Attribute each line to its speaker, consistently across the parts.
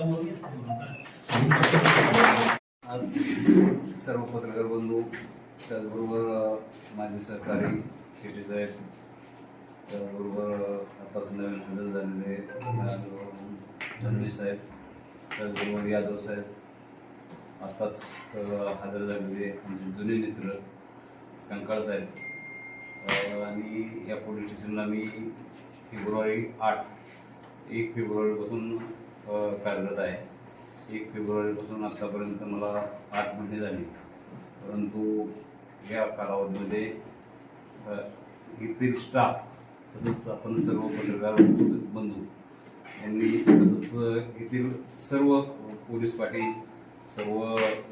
Speaker 1: आज सर्व पत्रकार बंधू त्याचबरोबर माझे सरकारी शेट्टी साहेब त्याचबरोबर आताच नवीन हजर झालेले रणवीर साहेब त्याचबरोबर यादव साहेब. आताच हजर झालेले आमचे जुने मित्र कंकाळ साहेब. आणि या पोलीस स्टेशनला मी फेब्रुवारी आठ एक फेब्रुवारीपासून कार्यरत आहे. एक फेब्रुवारीपासून आत्तापर्यंत मला आठ महिने झाले. परंतु या कालावधीमध्ये येथील स्टाफ तसंच आपण सर्व पत्रकार बंधू यांनी तसंच येथील सर्व पोलीस पाटील सर्व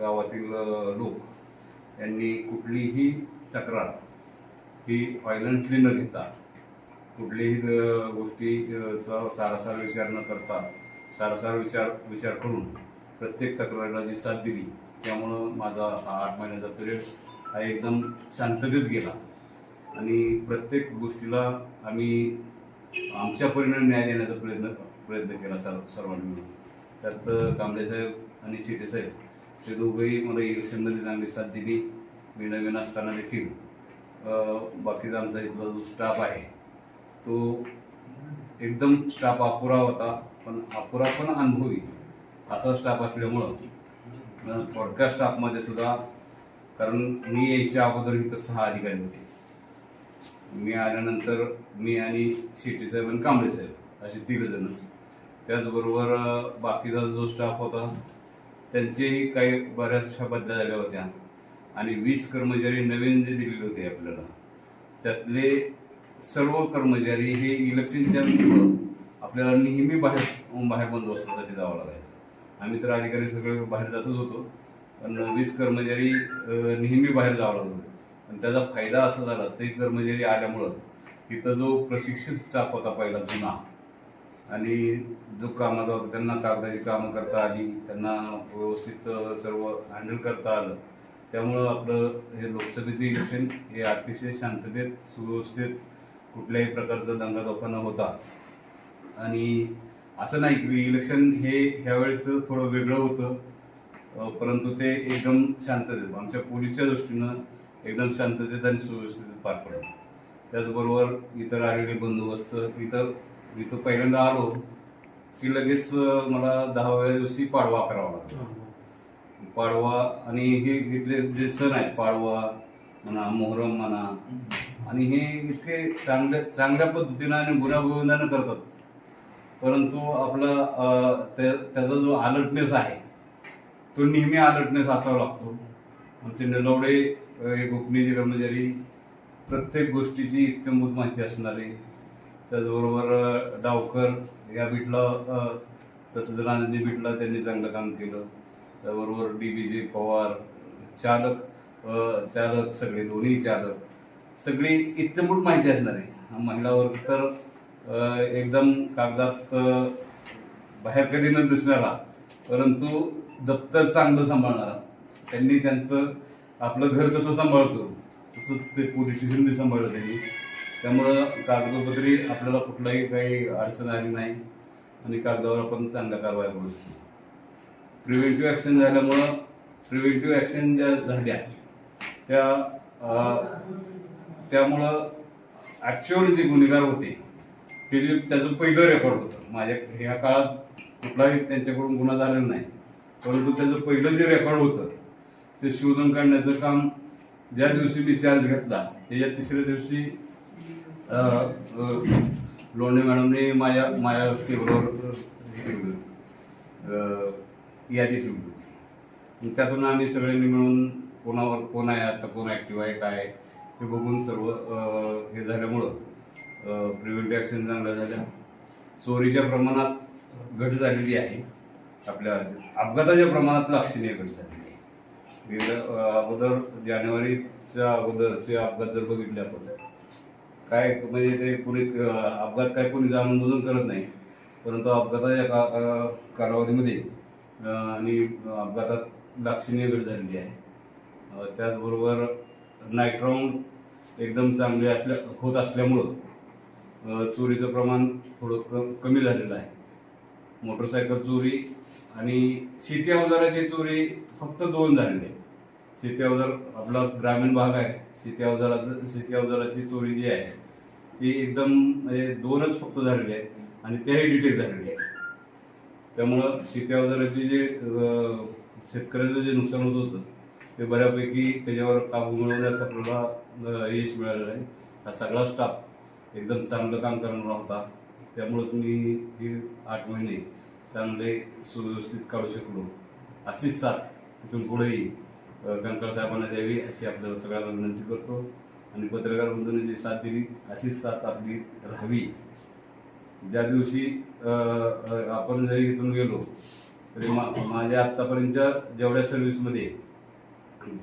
Speaker 1: गावातील लोक यांनी कुठलीही तक्रार ही व्हायलंटली न घेता कुठल्याही गोष्टीचा सारासार विचार न करता सारासार विचार विचार करून प्रत्येक तक्रारीला जी साथ दिली त्यामुळं माझा हा आठ महिन्याचा पिरियड हा एकदम शांततेत गेला. आणि प्रत्येक गोष्टीला आम्ही आमच्या परीने न्याय देण्याचा प्रयत्न प्रयत्न केला सर्व सर्वांनी मिळून. त्यात कांबळे साहेब आणि शिटे साहेब ते दोघंही मला इलेक्शनमध्ये चांगली साथ दिली. मी नवीन असताना देखील बाकीचा आमचा इथला जो स्टाफ आहे तो एकदम स्टाफ अपुरा होता. पण अपुरा पण अनुभवी. असा स्टाफ असल्यामुळं. थोडक्या स्टाफमध्ये सुद्धा कारण मी यायच्या अगोदर इथं सहा अधिकारी होते. मी आल्यानंतर मी आणि शेट्टी साहेब आणि कांबळे साहेब असे तिघजणच त्याचबरोबर बाकीचा जो स्टाफ होता त्यांचेही काही बऱ्याचशा बदल्या झाल्या होत्या. आणि वीस कर्मचारी नवीन जे दिलेले होते आपल्याला त्यातले सर्व कर्मचारी हे इलेक्शनच्या आपल्याला नेहमी बाहेर बाहेर बंदोबस्तासाठी जावं लागायचं. आम्ही तर अधिकारी सगळे बाहेर जातच होतो. पण वीस कर्मचारी नेहमी बाहेर जावं लागत होते. आणि त्याचा फायदा असा झाला ते कर्मचारी आल्यामुळं तिथं जो प्रशिक्षित स्टाफ होता पहिला जुना आणि जो कामाचा होता त्यांना कागदाची कामं करता आली त्यांना व्यवस्थित सर्व हँडल करता आलं. त्यामुळं आपलं हे लोकसभेचे इलेक्शन हे अतिशय शांततेत सुव्यवस्थित कुठल्याही प्रकारचा दंगाधोका न होता आणि असं नाही की इलेक्शन हे ह्यावेळेचं थोडं वेगळं होतं. परंतु ते एकदम शांततेत आमच्या पोलीसच्या दृष्टीनं एकदम शांततेत आणि सुव्यवस्थित पार पडलं. त्याचबरोबर इतर आलेले बंदोबस्त इथं इथं पहिल्यांदा आलो की लगेच मला दहाव्या दिवशी पाडवा करावा लागला. पाडवा आणि हे इथले जे सण आहेत पाडवा म्हणा मोहरम म्हणा आणि हे इतके चांगल्या चांगल्या पद्धतीनं आणि गुण्यागोविंदानं करतात. परंतु आपला त्या- त्याचा जो अलर्टनेस आहे तो नेहमी अलर्टनेस असावा लागतो. आमचे निलवडे हे गोपनीय कर्मचारी प्रत्येक गोष्टीची इत्यंभूत माहिती असणारे त्याचबरोबर डावकर या बीटला तसंच रांजनी बीटला त्यांनी चांगलं काम केलं. त्याबरोबर डी बी जे पवार चालक चालक सगळे दोन्ही चालक सगळी इत्यंभूत माहिती असणार. आहे महिलावर तर एकदम कागदात बाहेर कधी न दिसणारा परंतु दप्तर चांगलं सांभाळणारा. त्यांनी त्यांचं आपलं घर कसं सांभाळतो तसंच ते पोलीस स्टेशन बी सांभाळलं त्यांनी. त्यामुळं कागदोपत्री आपल्याला कुठलाही काही अडचण आली नाही आणि कागदावर आपण चांगल्या कारवाई करू शकतो. प्रिव्हेंटिव्ह ॲक्शन झाल्यामुळं प्रिव्हेंटिव्ह ॲक्शन ज्या झाल्या त्या त्यामुळं ॲक्च्युअल जे गुन्हेगार होते ते जे त्याचं पहिलं रेकॉर्ड होतं. माझ्या ह्या काळात कुठलाही त्यांच्याकडून गुन्हा झालेला नाही. परंतु त्याचं पहिलं जे रेकॉर्ड होतं ते शोधून काढण्याचं काम ज्या दिवशी मी चार्ज घेतला त्याच्या तिसऱ्या दिवशी लोणे मॅडमने माझ्या माझ्या टेबलवर हे यादी ठेवली. मग त्यातून आम्ही सगळ्यांनी मिळून कोणावर कोण आहे आता कोण ॲक्टिव्ह आहे काय आहे हे बघून सर्व हे झाल्यामुळं प्रिव्हेंटिव्ह ॲक्शन चांगल्या झाल्या. चोरीच्या प्रमाणात घट झालेली आहे. आपल्या अपघाताच्या प्रमाणात लक्षणीय घट झालेली आहे. गेल्या अगोदर जानेवारीच्या अगोदरचे अपघात जर बघितले आपण काय म्हणजे ते कोणी अपघात काय कोणी जाणून बुजून करत नाही. परंतु अपघाताच्या का कालावधीमध्ये आणि अपघातात लक्षणीय घट झालेली आहे. त्याचबरोबर नाईट राऊंड एकदम चांगले असल्या होत असल्यामुळं चोरीचं प्रमाण थोडं कमी झालेलं आहे. मोटरसायकल चोरी आणि शेती अवजाराची चोरी फक्त दोन झालेली आहे. शेती अवजार आपला ग्रामीण भाग आहे. शेती अवजाराचं शेती अवजाराची चोरी जी आहे ती एकदम म्हणजे दोनच फक्त झालेली आहे आणि त्याही डिटेल झालेली आहे. त्यामुळं शेती अवजाराची जे शेतकऱ्याचं जे नुकसान होत होतं ते बऱ्यापैकी त्याच्यावर काबू मिळवण्यास आपल्याला यश मिळालेलं आहे. हा सगळा स्टाफ एकदम चांगलं काम करणारा होता. त्यामुळंच मी हे आठ महिने चांगले सुव्यवस्थित काढू शकलो. अशीच साथ तिथून पुढेही कंकरसाहेबांना साहेबांना द्यावी अशी आपल्याला सगळ्यांना विनंती करतो. आणि पत्रकार बंधूंनी जी साथ दिली अशीच साथ आपली राहावी. ज्या दिवशी आपण जरी इथून गेलो तरी मा- माझ्या आत्तापर्यंतच्या जेवढ्या सर्व्हिसमध्ये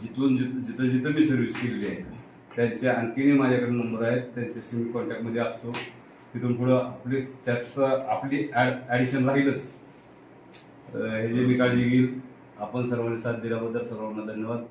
Speaker 1: जिथून जिथं जिथं जिथं मी सर्व्हिस केलेली आहे त्यांचे आणखीनही माझ्याकडे नंबर आहेत. त्यांच्याशी मी कॉन्टॅक्टमध्ये असतो. तिथून पुढं आपली त्याचं आपली ॲड ॲडिशन राहीलच. हे जे मी काळजी घेईल. आपण सर्वांनी साथ दिल्याबद्दल सर्वांना धन्यवाद.